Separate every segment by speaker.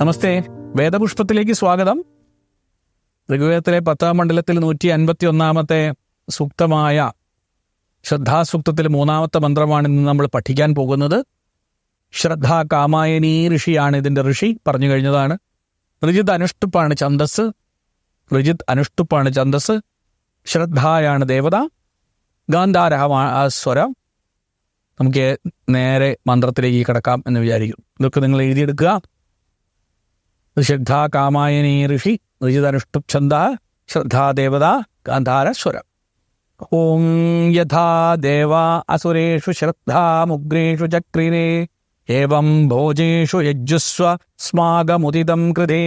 Speaker 1: നമസ്തേ. വേദപുഷ്പത്തിലേക്ക് സ്വാഗതം. ഋഗ്വേദത്തിലെ പത്താം മണ്ഡലത്തിൽ നൂറ്റി അൻപത്തി ഒന്നാമത്തെ സൂക്തമായ ശ്രദ്ധാസൂക്തത്തിൽ മൂന്നാമത്തെ മന്ത്രമാണ് ഇന്ന് നമ്മൾ പഠിക്കാൻ പോകുന്നത്. ശ്രദ്ധ കാമായനീ ഋഷിയാണ് ഇതിന്റെ ഋഷി. പറഞ്ഞു കഴിഞ്ഞതാണ്. ഋജിത് അനുഷ്ടുപ്പാണ് ഛന്ദസ്. ഋജിത് അനുഷ്ടുപ്പാണ് ഛന്ദസ്. ശ്രദ്ധായാണ് ദേവത. ഗാന്ധാരഹമാണ് സ്വരം. നമുക്ക് നേരെ മന്ത്രത്തിലേക്ക് കിടക്കാം എന്ന് വിചാരിക്കും ഇതൊക്കെ നിങ്ങൾ എഴുതിയെടുക്കുക. ശ്രദ്ധാ കാമായനീ ഋഷി ഋജിതനുഷ്ടുപ്ഛന്ദ ശ്രദ്ധാദേവത ഗാന്ധാരസ്വരം ഓം യഥാ ദേവാ അസുരേഷു ശ്രദ്ധാമുഗ്രേഷു ചക്രിരേ ഏവം ഭോജേഷു യജുസ്വ സ്മാഗമുദിതം കൃതേ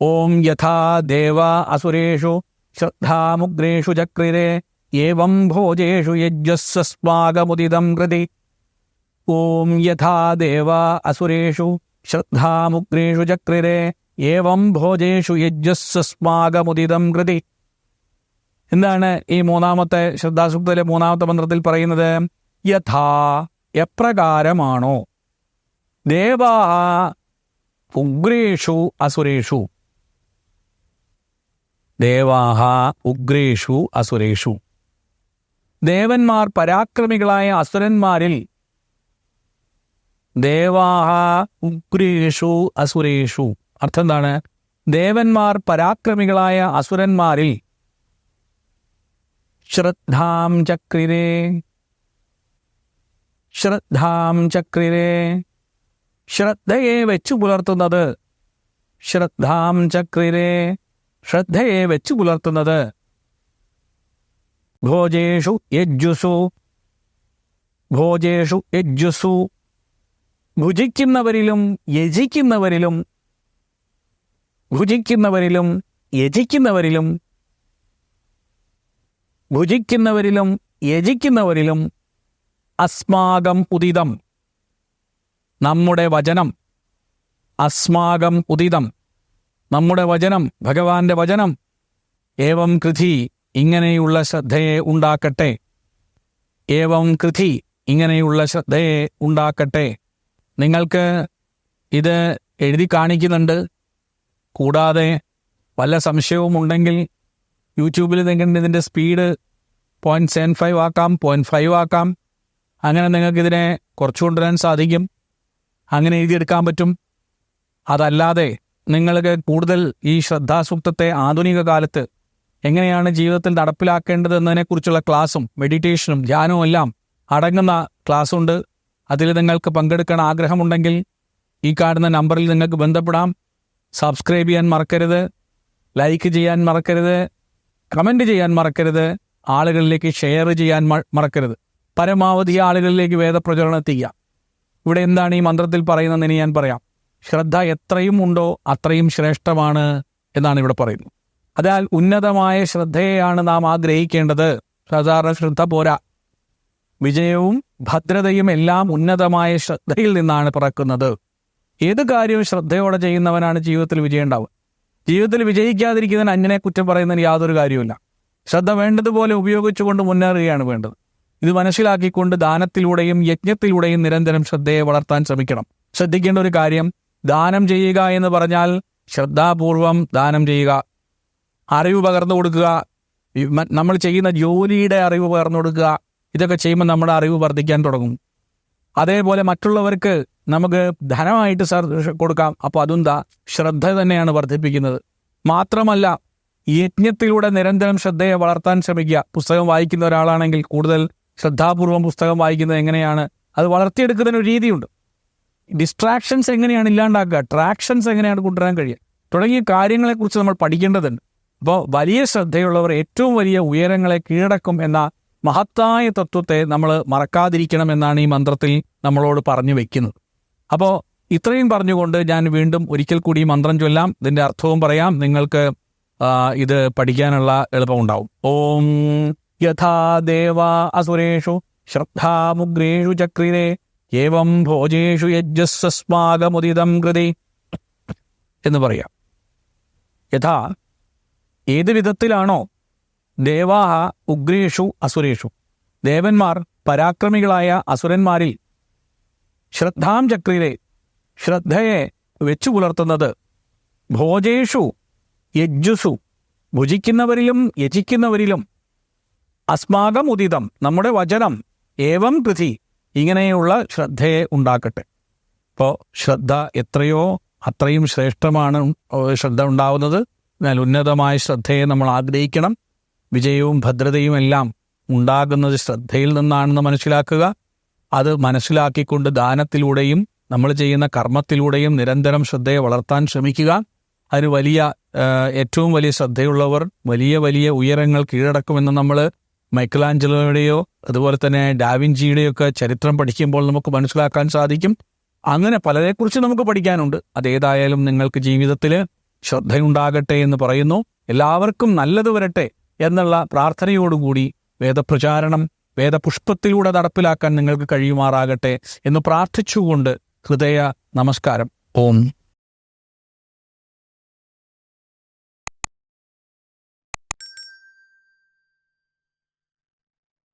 Speaker 1: ഓം യഥാ ദേവാ അസുരേഷു ശ്രദ്ധാമുഗ്രേഷു ചക്രിരേ ഏവം ഭോജേഷു യജസ്വ സ്മാഗമുദിതം കൃതി ഓം യഥാ ദേവാ അസുരേഷു ശ്രദ്ധാമുഗ്രേഷു ചക്രിരേ ഏവം ഭോജേഷു യജ്ജസ്വസ്മാകമുദിതം കൃതി. എന്താണ് ഈ മൂന്നാമത്തെ ശ്രദ്ധാസൂക്തത്തിലെ മൂന്നാമത്തെ മന്ത്രത്തിൽ പറയുന്നത്? യഥാ എപ്രകാരമാണോ? ദേവാ ഉഗ്രേഷു അസുരേഷു. ദേവാഹ ഉഗ്രേഷു അസുരേഷു. ദേവന്മാർ പരാക്രമികളായ അസുരന്മാരിൽ ദേവാഹ ഉഗ്രേഷു അസുരേഷു. അർത്ഥം എന്താണ് ദേവന്മാർ പരാക്രമികളായ അസുരന്മാരിൽ ശ്രദ്ധാം ചക്രിരേ. ശ്രദ്ധാം ചക്രിരേ. ശ്രദ്ധയെ വെച്ചു പുലർത്തുന്നത് ശ്രദ്ധാം ചക്രിരേ. ശ്രദ്ധയെ വെച്ചു പുലർത്തുന്നത് ഭോജേഷു യജ്ജുസു. ഭോജേഷു യജ്ജുസു. ഭുജിക്കുന്നവരിലും യജിക്കുന്നവരിലും ഭുജിക്കുന്നവരിലും യജിക്കുന്നവരിലും ഭുജിക്കുന്നവരിലും യജിക്കുന്നവരിലും അസ്മാകം ഉദിതം നമ്മുടെ വചനം അസ്മാകം ഉദിതം നമ്മുടെ വചനം ഭഗവാന്റെ വചനം ഏവം കൃതി ഇങ്ങനെയുള്ള ശ്രദ്ധയെ ഉണ്ടാക്കട്ടെ. ഏവം കൃതി ഇങ്ങനെയുള്ള ശ്രദ്ധയെ ഉണ്ടാക്കട്ടെ. നിങ്ങൾക്ക് ഇത് എഴുതി കാണിക്കുന്നുണ്ട്. കൂടാതെ വല്ല സംശയവും ഉണ്ടെങ്കിൽ യൂട്യൂബിൽ നിങ്ങൾക്ക് ഇതിന്റെ സ്പീഡ് പോയിന്റ് സെവൻ ഫൈവ് ആക്കാം പോയിന്റ് ഫൈവ് ആക്കാം. അങ്ങനെ നിങ്ങൾക്കിതിനെ കുറച്ചു കൊണ്ടുവരാൻ സാധിക്കും. അങ്ങനെ എഴുതിയെടുക്കാൻ പറ്റും. അതല്ലാതെ നിങ്ങൾക്ക് കൂടുതൽ ഈ ശ്രദ്ധാസൂക്തത്തെ ആധുനിക കാലത്ത് എങ്ങനെയാണ് ജീവിതത്തിൽ നടപ്പിലാക്കേണ്ടത് എന്നതിനെക്കുറിച്ചുള്ള ക്ലാസ്സും മെഡിറ്റേഷനും ധ്യാനവും എല്ലാം അടങ്ങുന്ന ക്ലാസ് ഉണ്ട്. അതിൽ നിങ്ങൾക്ക് പങ്കെടുക്കാൻ ആഗ്രഹമുണ്ടെങ്കിൽ ഈ കാണുന്ന നമ്പറിൽ നിങ്ങൾക്ക് ബന്ധപ്പെടാം. സബ്സ്ക്രൈബ് ചെയ്യാൻ മറക്കരുത്. ലൈക്ക് ചെയ്യാൻ മറക്കരുത്. കമന്റ് ചെയ്യാൻ മറക്കരുത്. ആളുകളിലേക്ക് ഷെയർ ചെയ്യാൻ മറക്കരുത്. പരമാവധി ആളുകളിലേക്ക് വേദപ്രചരണം എത്തിക്കുക. ഇവിടെ എന്താണ് ഈ മന്ത്രത്തിൽ പറയുന്നതെന്ന് ഞാൻ പറയാം. ശ്രദ്ധ എത്രയും ഉണ്ടോ അത്രയും ശ്രേഷ്ഠമാണ് എന്നാണ് ഇവിടെ പറയുന്നത്. അതിനാൽ ഉന്നതമായ ശ്രദ്ധയെയാണ് നാം ആഗ്രഹിക്കേണ്ടത്. സാധാരണ ശ്രദ്ധ പോരാ. വിജയവും ഭദ്രതയും എല്ലാം ഉന്നതമായ ശ്രദ്ധയിൽ നിന്നാണ് പിറക്കുന്നത്. ഏത് കാര്യവും ശ്രദ്ധയോടെ ചെയ്യുന്നവനാണ് ജീവിതത്തിൽ വിജയം ഉണ്ടാവുക. ജീവിതത്തിൽ വിജയിക്കാതിരിക്കുന്നതിന് അന്യനെ കുറ്റം പറയുന്നതിന് യാതൊരു കാര്യവുമില്ല. ശ്രദ്ധ വേണ്ടതുപോലെ ഉപയോഗിച്ചുകൊണ്ട് മുന്നേറുകയാണ് വേണ്ടത്. ഇത് മനസ്സിലാക്കിക്കൊണ്ട് ദാനത്തിലൂടെയും യജ്ഞത്തിലൂടെയും നിരന്തരം ശ്രദ്ധയെ വളർത്താൻ ശ്രമിക്കണം. ശ്രദ്ധിക്കേണ്ട ഒരു കാര്യം ദാനം ചെയ്യുക എന്ന് പറഞ്ഞാൽ ശ്രദ്ധാപൂർവം ദാനം ചെയ്യുക. അറിവ് പകർന്നു കൊടുക്കുക. നമ്മൾ ചെയ്യുന്ന ജോലിയുടെ അറിവ് പകർന്നു കൊടുക്കുക. ഇതൊക്കെ ചെയ്യുമ്പോൾ നമ്മുടെ അറിവ് വർദ്ധിക്കാൻ തുടങ്ങും. അതേപോലെ മറ്റുള്ളവർക്ക് നമുക്ക് ധനമായിട്ട് കൊടുക്കാം. അപ്പോൾ അതും ദാ ശ്രദ്ധ തന്നെയാണ് വർദ്ധിപ്പിക്കുന്നത്. മാത്രമല്ല യജ്ഞത്തിലൂടെ നിരന്തരം ശ്രദ്ധയെ വളർത്താൻ ശ്രമിക്കുക. പുസ്തകം വായിക്കുന്ന ഒരാളാണെങ്കിൽ കൂടുതൽ ശ്രദ്ധാപൂർവം പുസ്തകം വായിക്കുന്നത് എങ്ങനെയാണ്? അത് വളർത്തിയെടുക്കുന്നതിന് ഒരു രീതിയുണ്ട്. ഡിസ്ട്രാക്ഷൻസ് എങ്ങനെയാണ് ഇല്ലാണ്ടാക്കുക? ട്രാക്ഷൻസ് എങ്ങനെയാണ് കൊണ്ടുവരാൻ കഴിയുക? തുടങ്ങിയ കാര്യങ്ങളെക്കുറിച്ച് നമ്മൾ പഠിക്കേണ്ടതുണ്ട്. അപ്പോൾ വലിയ ശ്രദ്ധയുള്ളവർ ഏറ്റവും വലിയ ഉയരങ്ങളെ കീഴടക്കും എന്ന മഹത്തായ തത്വത്തെ നമ്മൾ മറക്കാതിരിക്കണം എന്നാണ് ഈ മന്ത്രത്തിൽ നമ്മളോട് പറഞ്ഞു വെക്കുന്നത്. അപ്പോൾ ഇത്രയും പറഞ്ഞുകൊണ്ട് ഞാൻ വീണ്ടും ഒരിക്കൽ കൂടി മന്ത്രം ചൊല്ലാം. ഇതിന്റെ അർത്ഥവും പറയാം. നിങ്ങൾക്ക് ഇത് പഠിക്കാനുള്ള എളുപ്പമുണ്ടാവും. ഓം യഥാ ദേവാ അസുരേഷു ശ്രദ്ധാമുഗ്രേഷു ചക്രിരേ ഏവം ഭോജേഷു യജ്ജസ്വസ്മാകമുദിതം കൃതി എന്ന് പറയാം. യഥാ ഏത് വിധത്തിലാണോ ദേവാഹ ഉഗ്രേഷു അസുരേഷു. ദേവന്മാർ പരാക്രമികളായ അസുരന്മാരിൽ ശ്രദ്ധാം ചക്രിയിലെ ശ്രദ്ധയെ വെച്ചു പുലർത്തുന്നത് ഭോജേഷു യജ്ജുസു ഭുജിക്കുന്നവരിലും യജിക്കുന്നവരിലും അസ്മാകം ഉദിതം നമ്മുടെ വചനം ഏവം കൃതി ഇങ്ങനെയുള്ള ശ്രദ്ധയെ ഉണ്ടാക്കട്ടെ. ഇപ്പോൾ ശ്രദ്ധ എത്രയോ അത്രയും ശ്രേഷ്ഠമാണ് ശ്രദ്ധ ഉണ്ടാവുന്നത്. എന്നാൽ ഉന്നതമായ ശ്രദ്ധയെ നമ്മൾ ആഗ്രഹിക്കണം. വിജയവും ഭദ്രതയും എല്ലാം ഉണ്ടാകുന്നത് ശ്രദ്ധയിൽ നിന്നാണെന്ന് മനസ്സിലാക്കുക. അത് മനസ്സിലാക്കിക്കൊണ്ട് ദാനത്തിലൂടെയും നമ്മൾ ചെയ്യുന്ന കർമ്മത്തിലൂടെയും നിരന്തരം ശ്രദ്ധയെ വളർത്താൻ ശ്രമിക്കുക. അതിന് വലിയ ഏറ്റവും വലിയ ശ്രദ്ധയുള്ളവർ വലിയ വലിയ ഉയരങ്ങൾ കീഴടക്കുമെന്ന് നമ്മൾ മൈക്കലാഞ്ചലോയുടെയോ അതുപോലെ തന്നെ ഡാവിൻജിയുടെയോ ഒക്കെ ചരിത്രം പഠിക്കുമ്പോൾ നമുക്ക് മനസ്സിലാക്കാൻ സാധിക്കും. അങ്ങനെ പലരെക്കുറിച്ച് നമുക്ക് പഠിക്കാനുണ്ട്. അതേതായാലും നിങ്ങൾക്ക് ജീവിതത്തിൽ ശ്രദ്ധയുണ്ടാകട്ടെ എന്ന് പറയുന്നു. എല്ലാവർക്കും നല്ലത് വരട്ടെ. എന്നുള്ള പ്രാർത്ഥനയോടുകൂടി വേദപ്രചാരണം വേദപുഷ്പത്തിലൂടെ നടപ്പിലാക്കാൻ നിങ്ങൾക്ക് കഴിയുമാറാകട്ടെ എന്ന് പ്രാർത്ഥിച്ചുകൊണ്ട് ഹൃദയ നമസ്കാരം. ഓം.